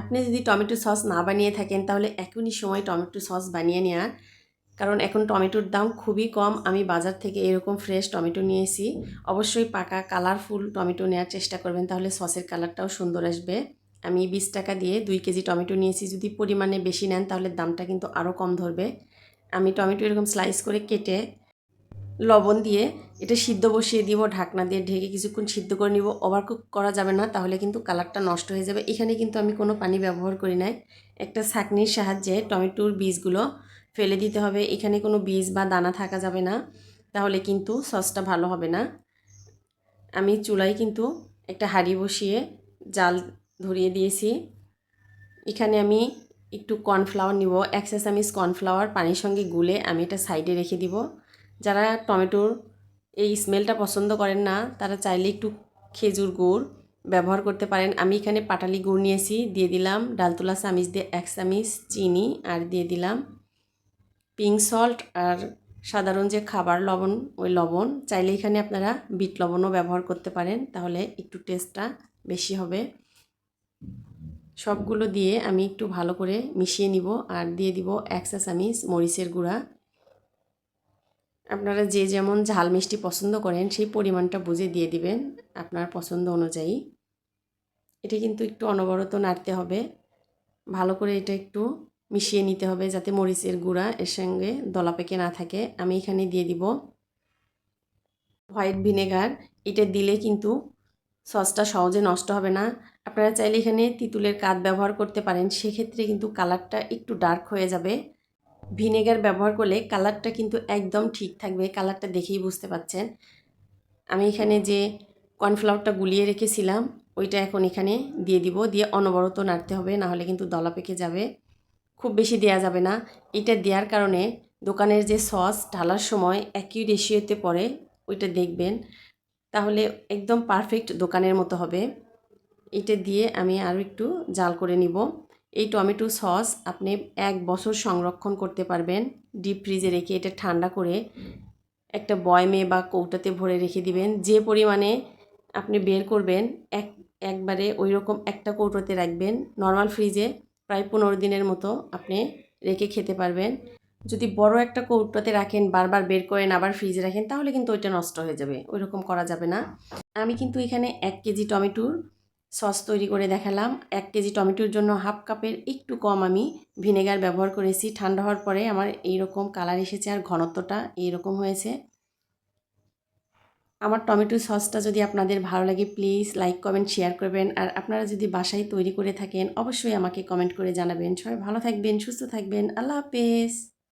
আপনি যদি tomato sauce না বানিয়ে থাকেন, তাহলে এখনই সময় টমেটো সস বানিয়ে নেওয়ার। কারণ এখন টমেটোর দাম খুবই কম। আমি বাজার থেকে এরকম ফ্রেশ টমেটো নিয়েছি। অবশ্যই পাকা কালারফুল টমেটো নেওয়ার চেষ্টা করবেন, তাহলে সসের কালারটাও সুন্দর আসবে। আমি বিশ টাকা দিয়ে দুই কেজি টমেটো নিয়েছি। যদি পরিমাণে বেশি নেন, তাহলে দামটা কিন্তু আরও কম ধরবে। আমি টমেটো এরকম স্লাইস করে কেটে লবণ দিয়ে এটা সিদ্ধ বসিয়ে দিব, ঢাকনা দিয়ে ঢেকে কিছুক্ষণ সিদ্ধ করে নিব। ওভার কুক করা যাবে না, তাহলে কিন্তু কালারটা নষ্ট হয়ে যাবে। এখানে কিন্তু আমি কোনো পানি ব্যবহার করি নাই। একটা ছাঁকনির সাহায্যে টমেটোর বীজগুলো ফেলে দিতে হবে। এখানে কোনো বীজ বা দানা থাকা যাবে না, তাহলে কিন্তু সসটা ভালো হবে না। আমি চুলায় কিন্তু একটা হাঁড়ি বসিয়ে জাল ধরিয়ে দিয়েছি। এখানে আমি একটু কর্নফ্লাওয়ার নিব। এক চামিচ কর্নফ্লাওয়ার পানির সঙ্গে গুলে আমি এটা সাইডে রেখে দিব। যারা টমেটোর এই স্মেলটা পছন্দ করেন না, তারা চাইলে একটু খেজুর গুড় ব্যবহার করতে পারেন। আমি এখানে পাটালি গুড় নিয়েছি, দিয়ে দিলাম ডালতোলা চামিচ দিয়ে এক চামিচ চিনি আর দিয়ে দিলাম পিঙ্ক সল্ট আর সাধারণ যে খাবার লবণ, ওই লবণ। চাইলে এখানে আপনারা বিট লবণও ব্যবহার করতে পারেন, তাহলে একটু টেস্টটা বেশি হবে। সবগুলো দিয়ে আমি একটু ভালো করে মিশিয়ে নিব আর দিয়ে দিব এক চা চামিচ মরিচের গুঁড়া। আপনারা যে যেমন ঝাল মিষ্টি পছন্দ করেন, সেই পরিমাণটা বুঝে দিয়ে দিবেন আপনার পছন্দ অনুযায়ী। এটা কিন্তু একটু অনবরত নাড়তে হবে। ভালো করে এটা একটু মিশিয়ে নিতে হবে যাতে মরিচের গুঁড়া এর সঙ্গে দলা পেকে না থাকে। আমি এখানে দিয়ে দিব হোয়াইট ভিনেগার। এটা দিলে কিন্তু সসটা সহজে নষ্ট হবে না। আপনারা চাইলে এখানে তিতুলের কাঠ ব্যবহার করতে পারেন। সেক্ষেত্রে কিন্তু কালারটা একটু ডার্ক হয়ে যাবে। ভিনেগার ব্যবহার করলে কালারটা কিন্তু একদম ঠিক থাকবে, কালারটা দেখেই বুঝতে পাচ্ছেন। আমি এখানে যে কর্নফ্লাওয়ারটা গুলিয়ে রেখেছিলাম, ওইটা এখন এখানে দিয়ে দিব, দিয়ে অনবরত নাড়তে হবে নাহলে কিন্তু দলা পেকে যাবে। খুব বেশি দেওয়া যাবে না। এটা দেওয়ার কারণে দোকানের যে সস ঢালার সময় একই রেশিওতে পড়ে, ওইটা দেখবেন। তাহলে একদম পারফেক্ট দোকানের মতো হবে। এটা দিয়ে আমি আরও একটু জাল করে নিব। এই টমেটো সস আপনি এক বছর সংরক্ষণ করতে পারবেন। ডিপ ফ্রিজে রেখে এটা ঠান্ডা করে একটা বয়মে বা কৌটাতে ভরে রেখে দিবেন। যে পরিমাণে আপনি বের করবেন, এক, একবারে ওই রকম একটা কৌটোতে রাখবেন। নর্মাল ফ্রিজে প্রায় পনেরো দিনের মতো আপনি রেখে খেতে পারবেন। যদি বড় একটা কৌটোতে রাখেন, বারবার বের করেন, আবার ফ্রিজে রাখেন, তাহলে কিন্তু ওইটা নষ্ট হয়ে যাবে। ওই রকম করা যাবে না। আমি কিন্তু এখানে এক কেজি টমেটোর সস তৈরি করে দেখালাম। এক কেজি টমেটোর জন্য হাফ কাপের একটু কম আমি ভিনেগার ব্যবহার করেছি। ঠান্ডা হওয়ার পরে আমার এই রকম কালার এসেছে আর ঘনত্বটা এইরকম হয়েছে। আমার টমেটো সসটা যদি আপনাদের ভালো লাগে, প্লিজ লাইক, কমেন্ট, শেয়ার করবেন। আর আপনারা যদি বাসায় তৈরি করে থাকেন, অবশ্যই আমাকে কমেন্ট করে জানাবেন। সবাই ভালো থাকবেন, সুস্থ থাকবেন। আল্লাহ হাফেজ।